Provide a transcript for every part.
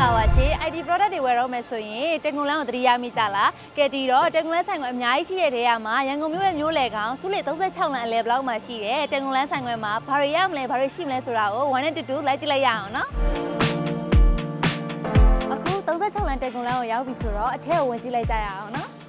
္ဂလာပါရှင် IT product တွေဝယ်တော့မယ်ဆိုရင်တက္ကနိုလန်းကိုသတိရမိကြလားကဲဒီတော့တက္ကနိုလန်းဆိုင်ခွဲအများကြီးရှိတဲ့နေရာမှာရန်ကုန်မြို့ရဲ့မြို့လယ်ကောင်စုလေ36လမ်းအလဲဘလောက်မှရှိတယ်တက္ကနိုလန်းဆိုင်ခွဲမှာဘာတွေရမလဲဘာတွေရှိမလဲဆိုတာကို1နဲ့2လိုက်ကြည့်လိုက်ရအောင်နော်အခု36လမ်းတက္ကနိုလန်းကိုရောက်ပြီဆိုတော့အထက်ကိုဝင်ကြည့်လိုက်ကြရအောင်နော်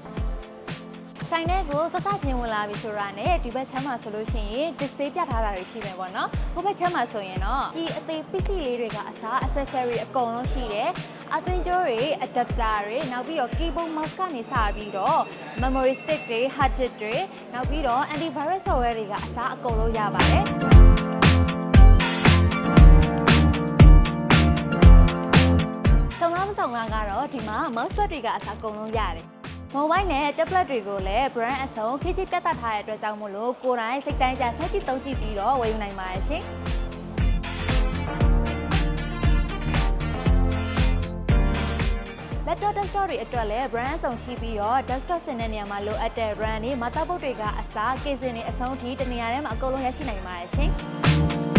ဆိုင်ထဲကိုစစချင်းဝင်လာပြီဆိုတာနဲ့ဒီဘက်ချမ်းမှာဆိုလို့ရှိရင် display ပြထားတာတွေရှိမယ်ပေါ့နော်ဟိုဘက်ချမ်းမှာဆိုရင်တော့ဒီအသေးပစ္စည်းလေးတွေကအစား accessory အကုန်လုံးရှိတယ်အသွင်ကြိုးတွေ adapter တွေနောက်ပြီးတော့ keyboard mouse ကနေစပြီးတော့ memory stick တွေ hard disk တွေနောက်ပြီးတော့ antivirus software တွေကအစားအကုန်လုံးရပါတယ်ဆောင်းလားမဆောင်းလားကတော့ဒီမှာ mouse pad တွေကအစားအကုန်လုံးရတယ် mobile နဲ့ tablet တွေကိုလည်း brand အစုံခကြီးပြတ်သက်ထားတဲ့အတွက်ကြောင့်မို့လို့ကိုယ်တိုင်စိတ်တိုင်းကြဆက်ကြည့်သုံးကြည့်ပြီးတော့ဝယ်ယူနိုင်ပါတယ်ရှင်။ laptop desktop တွေအတွက်လည်း brand အစုံရှိပြီးတော့ desktop ဆင်တဲ့နေရာမှာလိုအပ်တဲ့ brand တွေ motherboard တွေကအစား case တွေအဆုံးထိတနေရာထဲမှာအကုန်လုံးရရှိနိုင်ပါတယ်ရှင်။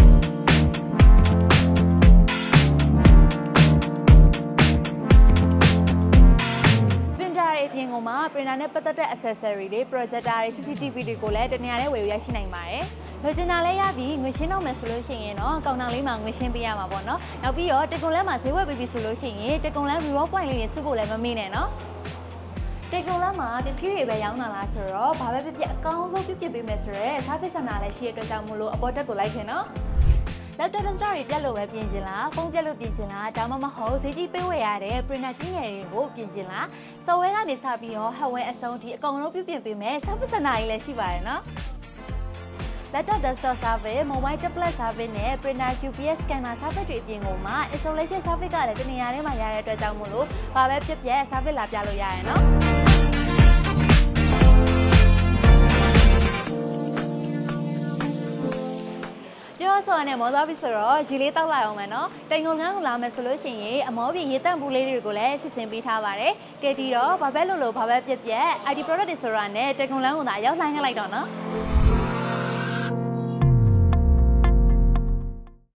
တွေအပြင်ကမှာ printer နဲ့ပတ်သက်တဲ့ accessory တွေ projector တွေ CCTV တွေကိုလည်းတနေရာထဲဝယ်ယူရရှိနိုင်ပါတယ်။လိုချင်တာလည်းရပြီးငွေရှင်းတော့မယ်ဆိုလို့ရှိရင်တော့ကောင်တောင်လေးမှာငွေရှင်းပေးရမှာပေါ့နော်။နောက်ပြီးတော့တကွန်လန်းမှာဈေးဝယ်ပေးပြီဆိုလို့ရှိရင်တကွန်လန်း reward point လေးတွေစုဖို့လည်းမမေ့နဲ့နော်။တေကွန်လန်းမှာပစ္စည်းတွေပဲရောင်းတာလားဆိုတော့ဘာပဲဖြစ်ဖြစ်အကောင်းဆုံးဖြစ်ဖြစ်ပေးမယ်ဆိုတော့ service center လည်းရှိတဲ့အတွက်ကြောင့်မို့လို့အပေါ်တက်ကိုလိုက်ခင်နော်။ laptop desktop တွေပြတ်လို့ပဲပြင်ချင်လားဖုန်းပြတ်လို့ပြင်ချင်လားဒါမှမဟုတ်ဈေးကြီးပေးဝယ်ရတဲ့ printer ကြီးငယ်တွေကိုပြင်ချင်လား software ကနေစပြီးတော့ hardware အဆုံးထိအကုန်လုံးပြုပြင်ပေးမယ် service center ကြီးလည်းရှိပါတယ်နော် laptop desktop service mobile tablet service နဲ့ printer UPS scanner service တွေအပြင်ကိုမှ installation service ကလည်းတနေရာထဲမှာရတဲ့အတွက်ကြောင့်မို့လို့ဘာပဲဖြစ်ဖြစ် service လာပြလို့ရရယ်နော် ပြောဆိုရတဲ့မောသားပြီဆိုတော့ရေလေးတောက်လိုက်အောင်မယ်နော်တိန်ကုန်ကန်းကိုလာမယ်ဆိုလို့ရှိရင်အမောပြင်ရေတန့်ဘူးလေးတွေကိုလည်းစီစဉ်ပေးထားပါတယ်ကဲဒီတော့ဘာပဲလို့လို့ဘာပဲပြက်ပြက် ID product တွေဆိုတာနဲ့တိန်ကုန်လန်းကိုသာရောက်ဆိုင်ခဲ့လိုက်တော့နော်